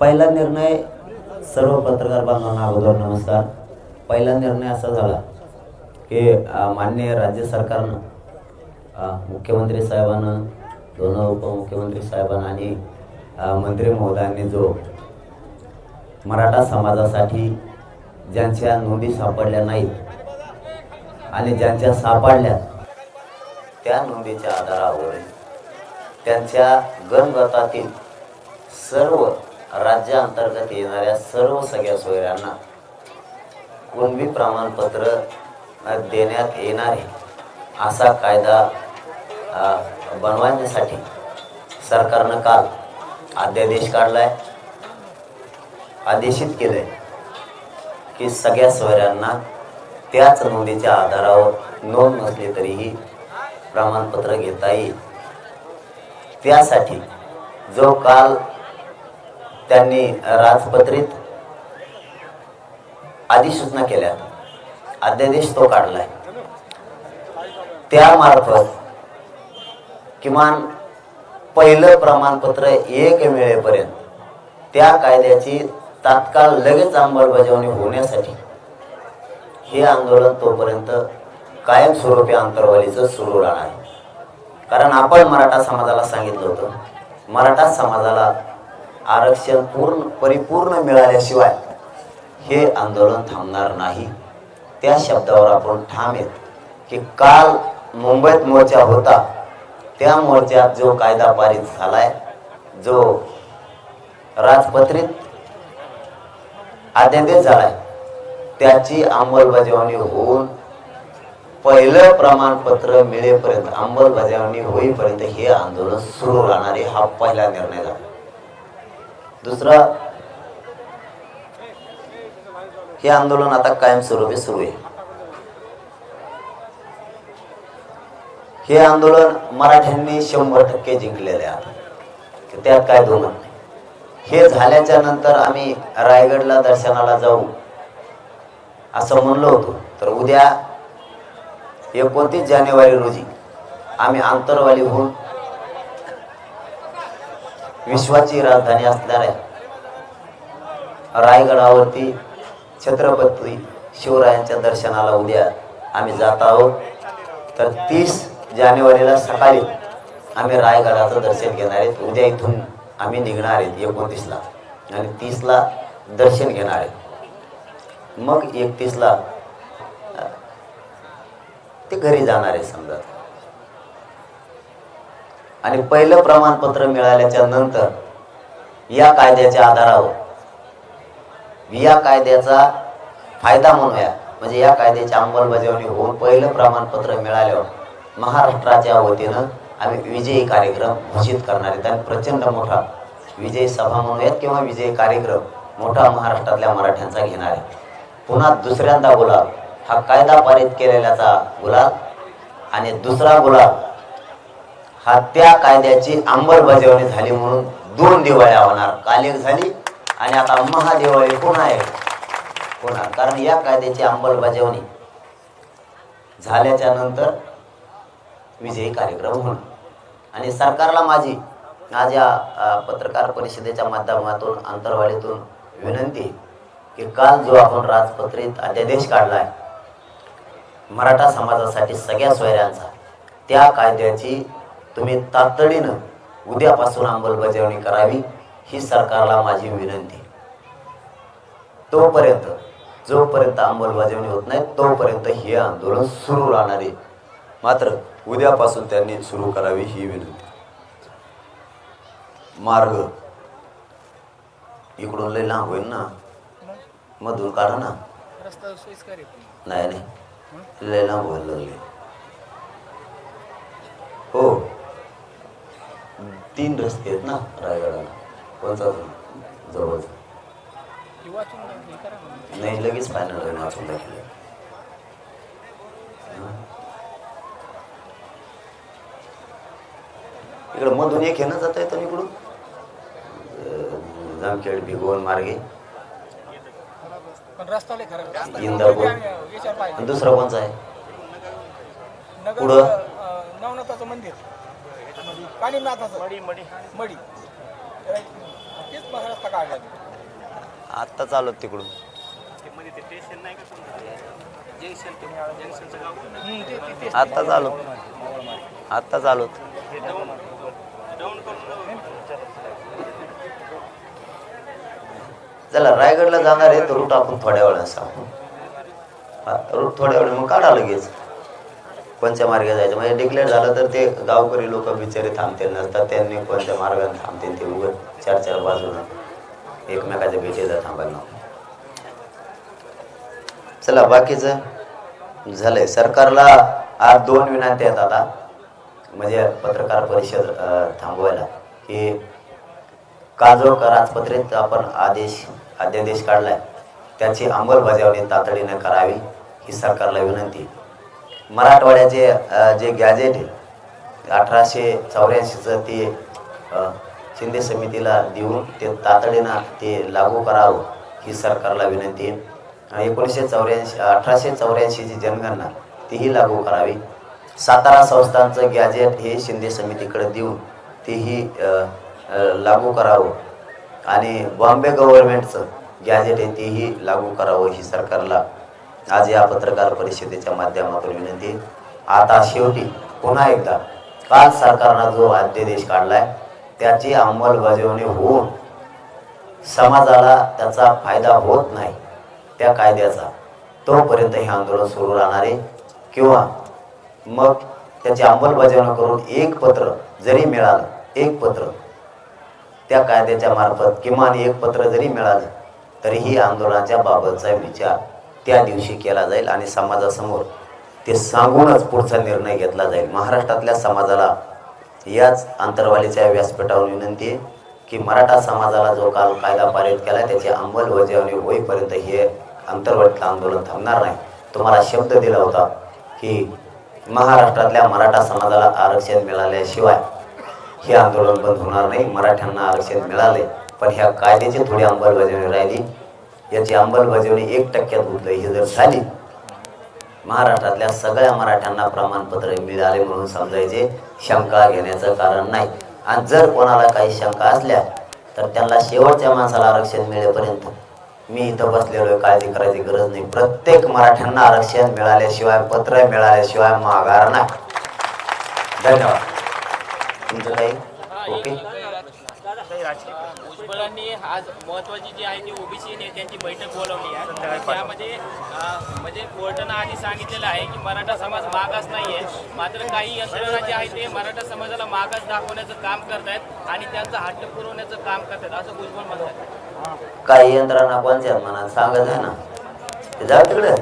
पहिला निर्णय सर्व पत्रकार बांधवांना अगोदर नमस्कार. पहिला निर्णय असा झाला की मान्य माननीय राज्य सरकारनं मुख्यमंत्री साहेबांना दोन उपमुख्यमंत्री साहेबांना आणि मंत्री महोदयांनी जो मराठा समाजासाठी ज्यांच्या नोंदी सापडल्या नाहीत आणि ज्यांच्या सापडल्या त्या नोंदीच्या आधारावर त्यांच्या गणगतातील सर्व राज्याअंतर्गत येणाऱ्या सर्व सगळ्या सोयऱ्यांना कुणबी प्रमाणपत्र देण्यात देण्यात आहे असा कायदा बनवण्यासाठी सरकारनं काल अध्यादेश काढलाय आदेशित केलंय की सगळ्या सोयऱ्यांना त्याच नोंदीच्या आधारावर नोंद नसली तरीही प्रमाणपत्र घेता येईल. त्यासाठी जो काल त्यांनी राजपत्रित अधिसूचना केल्या. अध्यादेश तो काढलाय. त्यामार्फत किमान पहिलं प्रमाणपत्र एक मिळेपर्यंत त्या कायद्याची तात्काळ लगेच अंमलबजावणी होण्यासाठी हे आंदोलन तोपर्यंत कायमस्वरूपी अंतरवालीचं सुरू राहणार आहे. कारण आपण मराठा समाजाला सांगितलं होतं मराठा समाजाला आरक्षण पूर्ण परिपूर्ण मिळाल्याशिवाय हे आंदोलन थांबणार नाही. त्या शब्दावर आपण ठाम येत की काल मुंबईत मोर्चा होता. त्या मोर्चात जो कायदा पारित झालाय जो राजपत्रित अध्यादेश झालाय त्याची अंमलबजावणी होऊन पहिलं प्रमाणपत्र मिळेपर्यंत अंमलबजावणी होईपर्यंत हे आंदोलन सुरू राहणार हा पहिला निर्णय झाला. दुसरा हे आंदोलन आता कायमस्वरूपी सुरू आहे. हे आंदोलन मराठ्यांनी शंभर टक्के जिंकलेले आहे आता. त्यात काय दोन हे झाल्याच्यानंतर आम्ही रायगडला दर्शनाला जाऊ असं म्हणलो होतो. तर उद्या एकोणतीस जानेवारी रोजी आम्ही आंतरवाली होऊन विश्वाची राजधानी असणाऱ्या रायगडावरती छत्रपती शिवरायांच्या दर्शनाला उद्या आम्ही जात आहोत. तर तीस जानेवारीला सकाळी आम्ही रायगडाचं दर्शन घेणार आहेत. उद्या इथून आम्ही निघणार आहेत एकोणतीसला. आणि तीसला दर्शन घेणार आहेत. मग एकतीसला ते घरी जाणार आहे समजा. आणि पहिलं प्रमाणपत्र मिळाल्याच्या नंतर या कायद्याच्या आधारावर या कायद्याचा फायदा म्हणूया म्हणजे या कायद्याची अंमलबजावणी होऊन पहिलं प्रमाणपत्र मिळाल्यावर महाराष्ट्राच्या वतीनं आम्ही विजयी कार्यक्रम घोषित करणार आहेत. आणि प्रचंड मोठा विजयी सभा म्हणूयात किंवा विजयी कार्यक्रम मोठा महाराष्ट्रातल्या मराठ्यांचा घेणार आहे. पुन्हा दुसऱ्यांदा गुलाब हा कायदा पारित केलेल्याचा गुलाब आणि दुसरा गुलाब हा त्या कायद्याची अंमलबजावणी झाली म्हणून दोन दिवाळ्या होणार. काल एक झाली आणि आता महादिवाळी पुन्हा आहे? होणार कारण या कायद्याची अंमलबजावणी झाल्याच्यानंतर विजयी कार्यक्रम होणार. आणि सरकारला माझी आज या पत्रकार परिषदेच्या माध्यमातून अंतरवाळीतून विनंती की काल जो आपण राजपत्रित अध्यादेश काढलाय मराठा समाजासाठी सगळ्या सोयऱ्यांचा त्या कायद्याची तुम्ही तातडीनं उद्यापासून अंमलबजावणी करावी ही सरकारला माझी विनंती. तोपर्यंत जोपर्यंत अंमलबजावणी होत नाही तोपर्यंत हे आंदोलन सुरू राहणार आहे. मात्र उद्यापासून त्यांनी सुरू करावी ही विनंती. मार्ग इकडून लय लांब होईल ना? मधून काढा ना. नाही नाही. लय लांब व्हायला लागले हो तीन रस्ते आहेत ना रायगडाला. कोणता जवळचा. नाही लगेच फायनल होईल वाचून दाखवलं इकडं मधून एक येणं जाता येतं इकडून. जामखेड भिगवण मार्गे. आहे. इंदापूर. दुसरा कोणचा आहे? पुढं? नवनाथाचं मंदिर. कानिमनाथाचं मडी मडी. मडी. तेच काढला आत्ता चालत तिकडून. ते- ते- ते- आत्ता चालू आत्ता चालू चला रायगडला जाणार आहे तर रूट आपण थोड्या वेळानं सांगू. हा, रूट थोड्या वेळ मग काढा लगेच. कोणत्या मार्गे जायचं? म्हणजे डिक्लेअर झालं तर ते गावकरी लोक बिचारे थांबतील नसतात त्यांनी कोणत्या मार्गाने थांबतील ते उघड चार चार बाजूनं एकमेकाच्या भेटीला थांबायला चला बाकीचं झालंय. सरकारला आज दोन विनंती आहेत आता. म्हणजे पत्रकार परिषद थांबवायला. की काजोळकर आजपत्रित आपण आदेश अध्यादेश काढलाय. त्याची अंमलबजावणी तातडीने करावी ही सरकारला विनंती. मराठवाड्याचे जे गॅजेट आहे अठराशे चौऱ्याऐंशीचं ते शिंदे समितीला देऊन ते तातडीनं ते लागू करावं ही सरकारला विनंती आहे. एकोणीसशे चौऱ्याऐंशी अठराशे चौऱ्याऐंशीची जनगणना तीही लागू करावी. सातारा संस्थांचं गॅजेट हे शिंदे समितीकडे देऊन तेही लागू करावं. आणि बॉम्बे गव्हर्मेंटचं गॅजेट आहे तेही लागू करावं ही सरकारला आज या पत्रकार परिषदेच्या माध्यमातून विनंती आता शेवटी पुन्हा एकदा काल सरकारनं जो अध्यादेश काढलाय त्याची अंमलबजावणी होऊन समाजाला त्याचा फायदा होत नाही. त्या कायद्याचा तोपर्यंत हे आंदोलन सुरू राहणार आहे. किंवा मग त्याची अंमलबजावणी करून एक पत्र जरी मिळालं एक पत्र त्या कायद्याच्या मार्फत किमान एक पत्र जरी मिळालं तरीही आंदोलनाच्या बाबतचा विचार त्या दिवशी केला जाईल आणि समाजासमोर ते सांगूनच पुढचा निर्णय घेतला जाईल. महाराष्ट्रातल्या समाजाला याच आंतरवालीच्या व्यासपीठावर विनंती आहे की मराठा समाजाला जो काल कायदा पारित केला त्याची अंमलबजावणी होईपर्यंत हे आंतरवालीतलं आंदोलन थांबणार नाही. तुम्हाला शब्द दिला होता की महाराष्ट्रातल्या मराठा समाजाला आरक्षण मिळाल्याशिवाय हे आंदोलन बंद होणार नाही. मराठ्यांना आरक्षण मिळाले पण ह्या कायद्याची थोडी अंमलबजावणी राहिली. याची अंमलबजावणी एक टक्क्यात उठलं ही जर झाली महाराष्ट्रातल्या सगळ्या मराठ्यांना प्रमाणपत्र मिळाले म्हणून समजायचे शंका घेण्याचं कारण नाही. आणि जर कोणाला काही शंका असल्या तर त्यांना शेवटच्या माणसाला आरक्षण मिळेपर्यंत मी इथं बसलेलो काळजी करायची गरज नाही. प्रत्येक मराठ्यांना आरक्षण मिळाल्याशिवाय पत्र मिळाल्याशिवाय माघार नाही. धन्यवाद. तुमचं काही? ओके? आज महत्वाची जी आहे ती ओबीसी नेत्यांची बैठक बोलवली आहे. त्यामध्ये म्हणजे कोर्टानं आधी सांगितलेलं आहे की मराठा समाज मागास नाहीये. मात्र काही यंत्रणा जी आहे ते मराठा समाजाला मागास दाखवण्याचं काम करतायत आणि त्यांचा हट्ट पुरवण्याचं काम करतायत. असं भुजबळ म्हणतात. काही यंत्रणा कोणत्या मनात सांगत आहे ना. ते जाऊ तिकडे.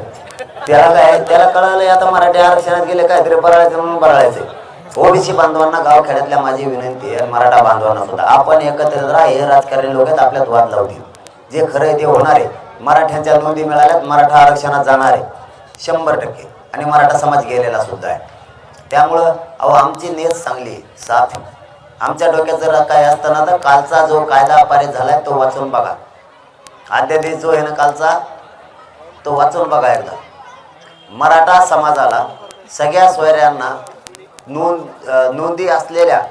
त्याला काय त्याला कळालं आता मराठी आरक्षणात गेले काहीतरी बराळायचं म्हणून बराळायचं ओबीसी बांधवांना गावखेड्यातल्या माझी विनंती आहे मराठा बांधवांना सुद्धा. आपण एकत्रित राहा हे राजकारणी लोक आहेत आपल्यात वाद लावतील जे खरं आहे ते होणार आहे. मराठ्यांच्या नोंदी मिळाल्यात मराठा आरक्षणात जाणार आहे. शंभर टक्के. आणि मराठा समाज गेलेला सुद्धा आहे. त्यामुळं अहो आमची नेत चांगली साथ आमच्या डोक्यात जर काय असताना तर कालचा जो कायदा पारित झालाय तो वाचून बघा. अध्यादेश जो आहे ना कालचा तो वाचून बघा एकदा. मराठा समाजाला सगळ्या सोयऱ्यांना नोंद नोंदी असलेल्या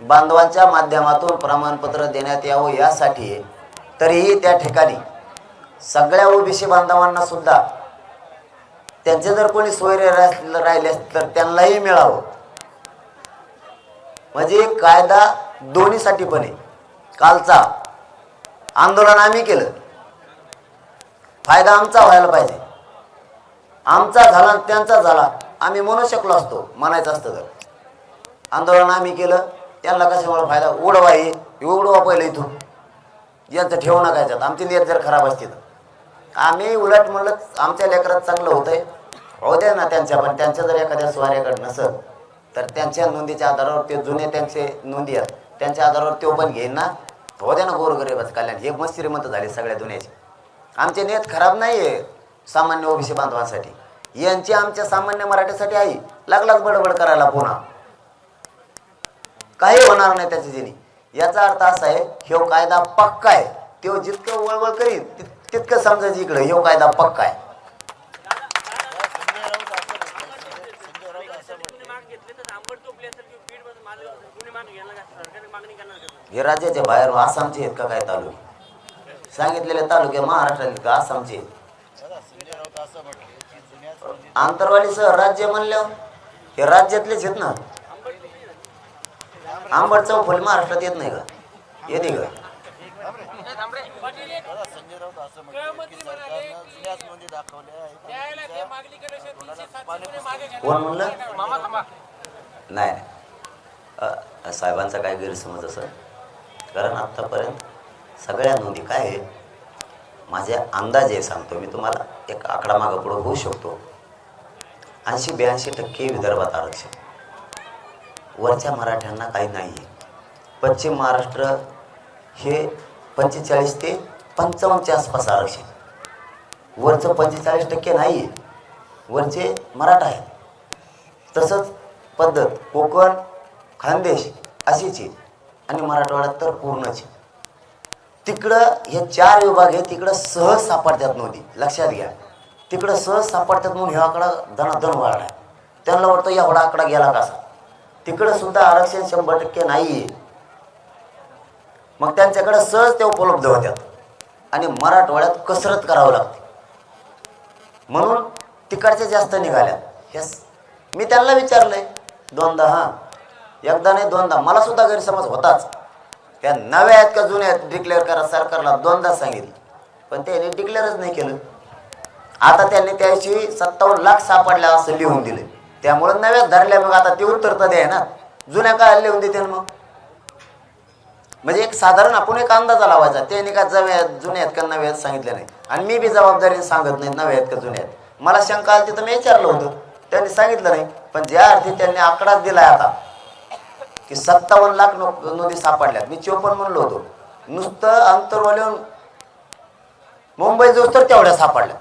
बांधवांच्या माध्यमातून प्रमाणपत्र देण्यात यावं यासाठी आहे. तरीही त्या ठिकाणी सगळ्या ओबीसी बांधवांना सुद्धा त्यांचे जर कोणी सोयरे राहिले तर त्यांनाही मिळावं. म्हणजे कायदा दोन्हीसाठी पण आहे. कालचा आंदोलन आम्ही केलं. फायदा आमचा व्हायला पाहिजे. आमचा झाला आणि त्यांचा झाला. आम्ही म्हणू शकलो असतो म्हणायचं असतं तर. आंदोलन आम्ही केलं त्यांना कशामुळे फायदा? उडवा हे उडवा पहिलं इथून. यांचं ठेवू नका याच्यात. आमची नियत जर खराब असते तर. आम्ही उलट म्हणलं आमच्या लेकरात चांगलं होतंय. हो द्या ना त्यांच्या पण त्यांच्या जर एखाद्या स्वाऱ्याकडे नसत तर त्यांच्या नोंदीच्या आधारावर ते जुने त्यांचे नोंदी आहेत. त्यांच्या आधारावर तो पण घेईन ना. हो द्या ना गोरगरिबाचं कल्याण. हे मस्त श्रीमंत झाले सगळ्या दुनियाचे. आमचे नियत खराब नाही आहे सामान्य ओबीसी बांधवांसाठी. यांची आमच्या सामान्य मराठीसाठी आई. लागलाच बडबड करायला पुन्हा. काही होणार नाही त्याच्या जिनी. याचा अर्थ असा आहे ह्यो कायदा पक्का आहे. तो जितकं वळवळ करीत तितकं समजायचं इकडं. ह्यो कायदा पक्का आहे. हे राज्याच्या बाहेर आसामचे आहेत का काय तालुके? सांगितलेले तालुके महाराष्ट्रातील का आसामचे आहेत? आंतरवाली सह राज्य म्हणलं हे राज्यातलेच आहेत ना. आंबट चौफुली महाराष्ट्रात येत नाही का? येते का? कोण म्हणलं? नाही. साहेबांचा काय गैरसमज असं कारण आत्तापर्यंत सगळ्या नोंदी काय आहे माझे अंदाजे सांगतो मी तुम्हाला. एक आकडा मागं पुढं होऊ शकतो. ऐंशी ब्याऐंशी टक्के विदर्भात आरक्षण. वरच्या मराठ्यांना काही नाही आहे पश्चिम महाराष्ट्र हे पंचेचाळीस ते पंचावन्नच्या आसपास आरक्षण. वरचं पंचेचाळीस टक्के नाही आहे वरचे मराठा आहेत. तसंच पद्धत कोकण खानदेश अशीची आणि मराठवाड्यात तर पूर्णच आहे तिकडं हे चार विभाग आहे तिकडं सहज सापडतात नव्हती लक्षात घ्या. तिकडं सहज सापडतात म्हणून हा आकडा धनाधन वाढला त्यांना वाटतं एवढा आकडा गेला कसा तिकडं सुद्धा आरक्षण शंभर टक्के नाही. मग त्यांच्याकडे सहज ते उपलब्ध होत्यात. आणि मराठवाड्यात कसरत करावं लागते. म्हणून तिकडच्या जास्त निघाल्या. हे मी त्यांना विचारलंय दोनदा हां. एकदा नाही दोनदा. मला सुद्धा गैरसमज होताच. त्या नव्या आहेत का जुन्या आहेत? डिक्लेअर करा सरकारला दोनदा सांगितलं. पण त्यांनी डिक्लेअरच नाही केलं. आता त्यांनी त्याशी सत्तावन्न लाख सापडल्या असं लिहून दिलं त्यामुळे नव्या धरल्या मग आता ते उत्तर तर द्या ना. जुन्या काळात लिहून देते मग. म्हणजे एक साधारण आपण एक अंदाजा लावायचा त्यांनी का जव्या आहेत जुन्या आहेत का नव्या आहेत सांगितलं नाही. आणि मी बी जबाबदारीने सांगत नाही नव्या आहेत का जुन्या आहेत मला शंका आली तर मी विचारलं होतं. त्यांनी सांगितलं नाही. पण ज्या अर्थी त्यांनी आकडाच दिलाय आता की सत्तावन्न लाख नो नोंदी सापडल्यात. मी चोपन्न म्हणलो होतो. नुसतं अंतरवाल्याहून मुंबई जोस तर तेवढ्या सापडल्या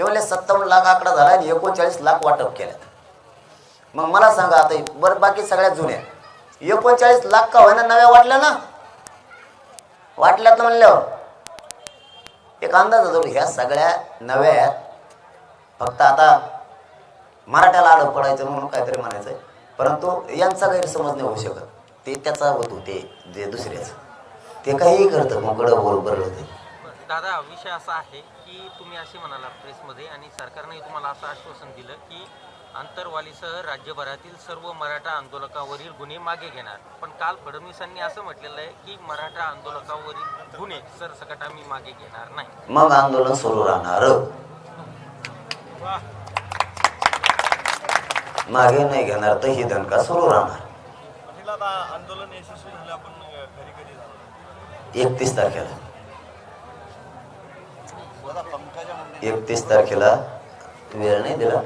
ते सत्तावन्न लाख आकडा झाला आणि एकोणचाळीस लाख वाटप केल्यात मग मला सांगा आता बरं बाकी सगळ्यात जुन्या. एकोणचाळीस लाख का होईना नव्या वाटल्या ना? वाटल्यात ना म्हणल्यावर एक अंदाज होतो ह्या सगळ्या नव्या आहेत. फक्त आता मराठ्याला आडं पडायचं म्हणून काहीतरी म्हणायचं परंतु यांचा गैरसमज नाही होऊ शकत. ते त्याचा होतो ते जे दुसऱ्याचं. ते काहीही करतं मग गडं बरोबर होते. दादा विषय असा आहे की तुम्ही असे म्हणाला प्रेसमध्ये आणि सरकारने तुम्हाला असं आश्वासन दिलं की आंतरवालीसह राज्यभरातील सर्व मराठा आंदोलकावरील गुन्हे मागे घेणार. पण काल फडणवीसांनी असं म्हटलेलं आहे की मराठा आंदोलकावरील गुन्हे सरसकट आम्ही मागे घेणार नाही. मग आंदोलन सुरू राहणार. मागे नाही घेणार तर ही दणका सुरू राहणार. आंदोलन यशस्वी झालं आपण एकतीस तारखेला. एकतीस तारखेला वेळ नाही दिला.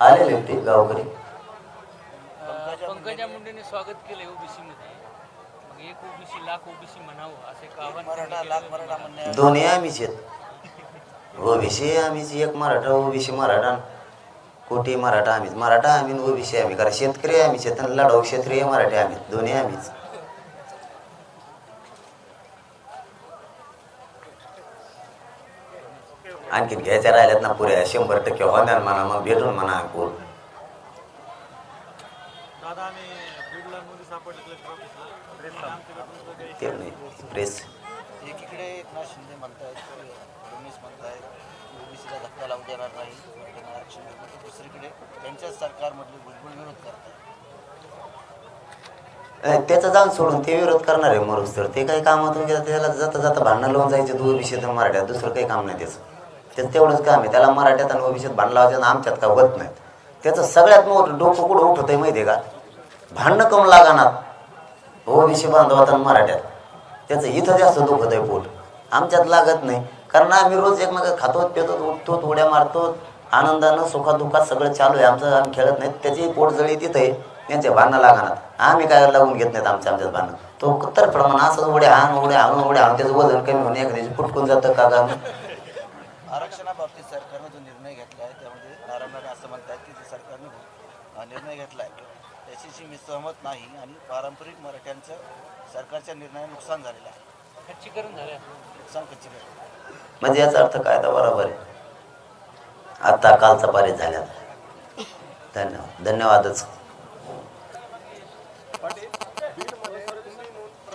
आलेले ते गावकरी. पंकजा मुंडेने स्वागत केलंय ओबीसी मध्ये मग एक ओबीसी लाख ओबीसी म्हणावं असे एक आव्हान त्यांनी केलं. दोन्ही आम्हीच आहेत. ओबीसी आम्हीच एक मराठा ओबीसी मराठा कोटी मराठा आम्हीच. मराठा आम्ही ओबीसी आम्ही. कारण शेतकरी आम्हीच आहेत आणि लढाऊ क्षेत्रीय मराठी आम्ही दोन्ही आम्हीच. आणखीन घ्यायच्या राहिल्यात ना पुऱ्या शंभर टक्के होणार म्हणा मग भेटून म्हणा कोण दादा आणि बीडला नोंदी सापडले कलेक्टर ऑफिसला ट्रेनला आमच्याकडे काही ते नाही प्रेस एकीकडे एकनाथ शिंदे म्हणतायत फडणवीस म्हणतायत ओबीसीला धक्का लावू देणार नाही मराठ्यांना आरक्षण देणार नाही. दुसरीकडे त्यांच्याच सरकारमधले भुजबळ विरोध करतात अं, त्याचं जाऊन सोडून ते विरोध करणार आहे मरूस तर. ते काही कामातून त्याला जाता जाता भांडणं लावून जायचे आणि मराठ्यात. दुसरं काही काम नाही त्याचं. त्याचं तेवढंच काम आहे. त्याला मराठ्यात आणि ओबीसीत भांडण लावायचं आणि आमच्यात का होत नाही त्याचं सगळ्यात मोठं डोकं कुठं उठत आहे माहिती आहे का? भांडणं कम लागानात ओबीसी बांधवात आणि मराठ्यात. त्याचं इथं जास्त दुखत आहे पोट. आमच्यात लागत नाही. कारण आम्ही रोज एकमेक खातो पितो उठतो उड्या मारतो. आनंदानं सुखादुखात सगळं चालू आहे. आमचं आम्ही खेळत नाही त्याची पोटजळी तिथं आहे त्यांच्या भांडणं लागणार. आम्ही काय लागून घेत नाहीत आमच्या आमच्यात भांडणं. तो तर प्रमाण असं उड्या हाण उड्या हाणून उड्या हाणून त्याचं वजन कमी होऊन एखाद्याची फुटकून जातं का गा? आरक्षणाबाबतीत सरकारनं जो निर्णय घेतला आहे त्यामध्ये नारायण असं म्हणतात की जे सरकारने हा निर्णय घेतला आहे त्याच्याशी मी सहमत नाही आणि पारंपरिक मराठ्यांचं सरकारच्या निर्णयाने नुकसान झालेलं आहे. खच्चीकरण झालं नुकसान खच्चीकरण. म्हणजे याचा अर्थ काय? तर बरोबर आहे. आता कालचा पारित झाल्यात. धन्यवाद. धन्यवादच पाटील बीडमध्ये तुम्ही नोंद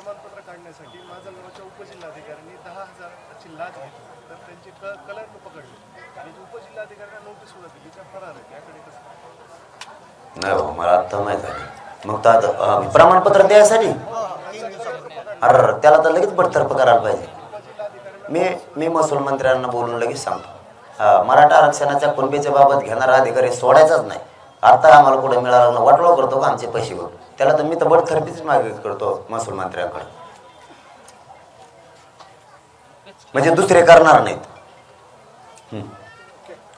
दहा हजाराची लाच घेतली तर त्यांची क कलर पकडले आणि उपजिल्हाधिकाऱ्यांना नोटीस सुद्धा दिली त्या फरार आहे त्याकडे कसं नाही हो मला आत्ता माहीत आहे. मग तर आता अं, प्रमाणपत्र द्यायसाठी? अरे त्याला तर लगेच बडतर्फ करायला पाहिजे. मी मी महसूल मंत्र्यांना बोलून लगेच सांगतो. अं, मराठा आरक्षणाच्या कुणबीच्या बाबत घेणारा अधिकारी सोडायचाच नाही. आता आम्हाला कुठं मिळालं ना वाटोळा करतो का आमचे पैसे घेऊन त्याला तर मी तर बडतर्फीच मागे करतो महसूल मंत्र्यांकडे म्हणजे दुसरे करणार नाहीत.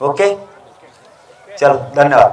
ओके? चल धन्यवाद.